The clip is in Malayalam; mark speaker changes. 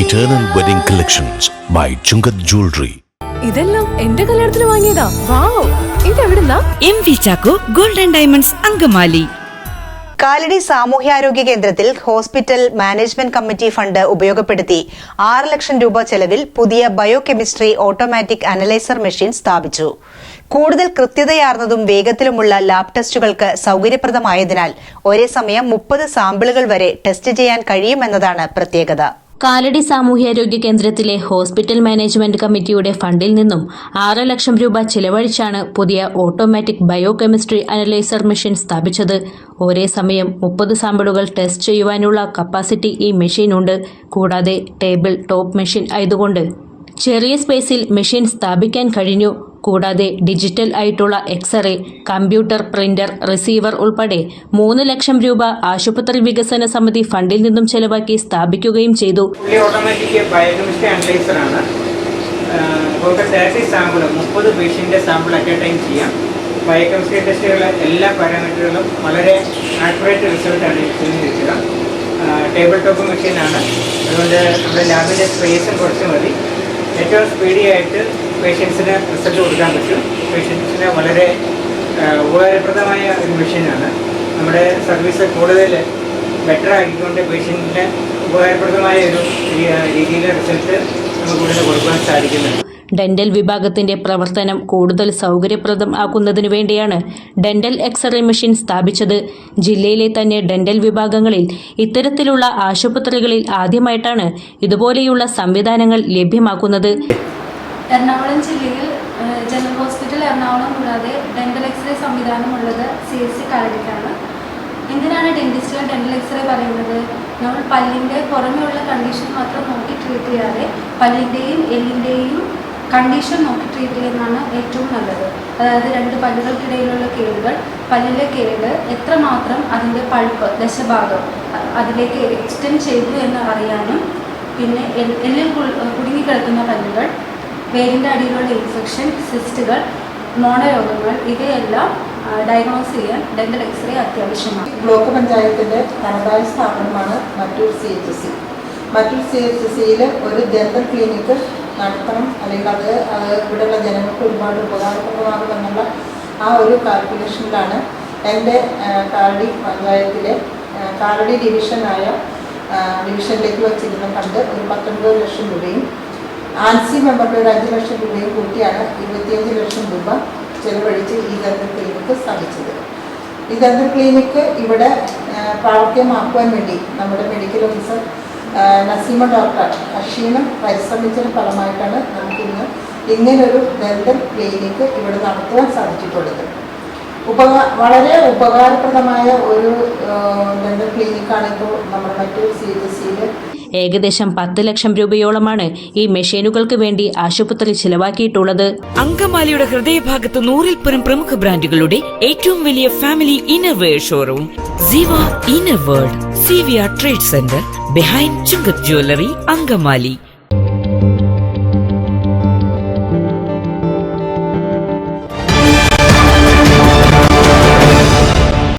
Speaker 1: Eternal wedding collections by Chungath jewellery
Speaker 2: ഇതെല്ലാം എന്റെ കല്യാണത്തിന് വാങ്ങിയതാ. Wow. ഇതെവിടുന്നാ?
Speaker 3: M V Chacko golden diamonds Angamaly.
Speaker 4: Kalady സാമൂഹ്യാരോഗ്യ കേന്ദ്രത്തിൽ ഹോസ്പിറ്റൽ മാനേജ്മെന്റ് കമ്മിറ്റി ഫണ്ട് ഉപയോഗപ്പെടുത്തി ആറ് ലക്ഷം രൂപ ചെലവിൽ പുതിയ ബയോകെമിസ്ട്രി ഓട്ടോമാറ്റിക് അനലൈസർ മെഷീൻ സ്ഥാപിച്ചു. കൂടുതൽ കൃത്യതയാർന്നതും വേഗത്തിലുമുള്ള ലാബ് ടെസ്റ്റുകൾക്ക് സൌകര്യപ്രദമായതിനാൽ ഒരേ സമയം മുപ്പത് സാമ്പിളുകൾ വരെ ടെസ്റ്റ് ചെയ്യാൻ കഴിയുമെന്നതാണ് പ്രത്യേകത.
Speaker 5: കാലടി സാമൂഹ്യാരോഗ്യ കേന്ദ്രത്തിലെ ഹോസ്പിറ്റൽ മാനേജ്മെന്റ് കമ്മിറ്റിയുടെ ഫണ്ടിൽ നിന്നും ആറ് ലക്ഷം രൂപ ചിലവഴിച്ചാണ് പുതിയ ഓട്ടോമാറ്റിക് ബയോകെമിസ്ട്രി അനലൈസർ മെഷീൻ സ്ഥാപിച്ചത്. ഒരേ സമയം മുപ്പത് സാമ്പിളുകൾ ടെസ്റ്റ് ചെയ്യുവാനുള്ള കപ്പാസിറ്റി ഈ മെഷീനുണ്ട്. കൂടാതെ ടേബിൾ ടോപ്പ് മെഷീൻ ആയതുകൊണ്ട് ചെറിയ സ്പേസിൽ മെഷീൻ സ്ഥാപിക്കാൻ കഴിഞ്ഞു. കൂടാതെ ഡിജിറ്റൽ ആയിട്ടുള്ള എക്സ്റേ കമ്പ്യൂട്ടർ പ്രിന്റർ റിസീവർ ഉൾപ്പെടെ മൂന്ന് ലക്ഷം രൂപ ആശുപത്രി വികസന സമിതി ഫണ്ടിൽ നിന്നും ചെലവാക്കി സ്ഥാപിക്കുകയും ചെയ്തു.
Speaker 6: സാമ്പിൾ സാമ്പിൾ ടൈം എല്ലാ പാരാമീറ്ററുകളും വളരെ ടേബിൾ ടോപ്പ് മെഷീനാണ് അതുകൊണ്ട് നമ്മുടെ ലാബിന്റെ സ്പേസും കുറച്ച് മതി. ഏറ്റവും സ്പീഡി ആയിട്ട് പേഷ്യൻസിന് റിസൾട്ട് കൊടുക്കാൻ പറ്റും. പേഷ്യൻസിന് വളരെ ഉപകാരപ്രദമായ ഒരു മെഷീനാണ്. നമ്മുടെ സർവീസ് കൂടുതൽ ബെറ്റർ ആക്കിക്കൊണ്ട് പേഷ്യന്റിന് ഉപകാരപ്രദമായ ഒരു രീതിയിൽ റിസൾട്ട് നമുക്ക് ഇവിടെ കൊടുക്കാൻ സാധിക്കുന്നുണ്ട്
Speaker 5: ഡെന്റൽ വിഭാഗത്തിന്റെ പ്രവർത്തനം കൂടുതൽ സൗകര്യപ്രദം ആക്കുന്നതിനു വേണ്ടിയാണ് ഡെന്റൽ എക്സ്റേ മെഷീൻ സ്ഥാപിച്ചത്. ജില്ലയിലെ തന്നെ ഡെന്റൽ വിഭാഗങ്ങളിൽ ഇത്തരത്തിലുള്ള ആശുപത്രികളിൽ ആദ്യമായിട്ടാണ് ഇതുപോലെയുള്ള സംവിധാനങ്ങൾ ലഭ്യമാക്കുന്നത്.
Speaker 7: എറണാകുളം ജില്ലയിൽ ജനറൽ ഹോസ്പിറ്റൽ എറണാകുളം കൂടാതെ ഡെന്റൽ എക്സ്റേ സംവിധാനമുള്ളത് സി എസ് സി കാലടിക്കാണ് എന്തിനാണ് ഡെന്റിസ്റ്റുകൾ ഡെന്റൽ എക്സ്റേ പറയുന്നത്? നമ്മൾ പല്ലിന്റെ പുറമെയുള്ള കണ്ടീഷൻ മാത്രം നോക്കി ട്രീറ്റ് ചെയ്യാതെ പല്ലിന്റെയും എല്ലിന്റെയും കണ്ടീഷൻ നോക്കി ട്രീറ്റ് ചെയ്യുന്നതാണ് ഏറ്റവും നല്ലത്. അതായത് രണ്ട് പല്ലുകൾക്കിടയിലുള്ള കേടുകൾ പല്ലിലെ കേട് എത്രമാത്രം അതിന്റെ പഴുപ്പ് ദശഭാഗം അതിലേക്ക് എക്സ്റ്റെൻഡ് ചെയ്തു എന്ന് അറിയാനും പിന്നെ എല്ലിൽ കുടുങ്ങിക്കിടക്കുന്ന പല്ലുകൾ വേരിന്റെ അടിയിലുള്ള ഇൻഫെക്ഷൻ സിസ്റ്റുകൾ മോണരോഗങ്ങൾ ഇവയെല്ലാം ഡയഗ്നോസ് ചെയ്യാൻ ഡെന്റൽ എക്സ്റേ അത്യാവശ്യമാണ്.
Speaker 8: ബ്ലോക്ക് പഞ്ചായത്തിന്റെ തനതായ സ്ഥാപനമാണ് Mattoor C H C Mattoor C H സിയിൽ ഒരു ഡെന്റൽ ക്ലിനിക്ക് നടത്തണം. അല്ലെങ്കിൽ അത് ഇവിടെയുള്ള ജനങ്ങൾക്ക് ഒരുപാട് ഉപകാരപ്രദമാകുമെന്നുള്ള ആ ഒരു കാൽക്കുലേഷനിലാണ് എന്റെ കാലടി പഞ്ചായത്തിലെ കാലടി ഡിവിഷനായ ഡിവിഷനിലേക്ക് വച്ചിരുന്ന ഫണ്ട് ഒരു പത്തൊൻപത് ലക്ഷം രൂപയും ആൻസി മെമ്പറുടെ അഞ്ച് ലക്ഷം രൂപയും കൂട്ടിയാണ് ഇരുപത്തിയഞ്ച് ലക്ഷം രൂപ ചെലവഴിച്ച് ഈ ദന്തൽ ക്ലിനിക്ക് സ്ഥാപിച്ചത്. ഈ ദന്ത ക്ലിനിക്ക് ഇവിടെ പ്രാവർത്തികമാക്കുവാൻ വേണ്ടി നമ്മുടെ മെഡിക്കൽ ഓഫീസർ നസീമ ഡോക്ടർ അഷീനും പരിശ്രമിച്ചതിന് ഫലമായിട്ടാണ് നമുക്കിന്ന് ഇങ്ങനൊരു ദന്തൽ ക്ലിനിക്ക് ഇവിടെ നടത്തുവാൻ സാധിച്ചിട്ടുള്ളത്. ഉപകാ വളരെ ഉപകാരപ്രദമായ ഒരു ദന്തൽ ക്ലിനിക്കാണ് ഇപ്പോൾ നമ്മുടെ മറ്റൊരു സി എച്ച് സിയിൽ
Speaker 5: ഏകദേശം പത്ത് ലക്ഷം രൂപയോളമാണ് ഈ മെഷീനുകൾക്ക് വേണ്ടി ആശുപത്രി ചിലവാക്കിയിട്ടുള്ളത്.
Speaker 3: അങ്കമാലിയുടെ ഹൃദയഭാഗത്ത് നൂറിൽ പരം പ്രമുഖ ബ്രാൻഡുകളുടെ ഏറ്റവും വലിയ family innerwear showroom. Ziva inner world C V R trade centre behind Chungath jewellery Angamaly.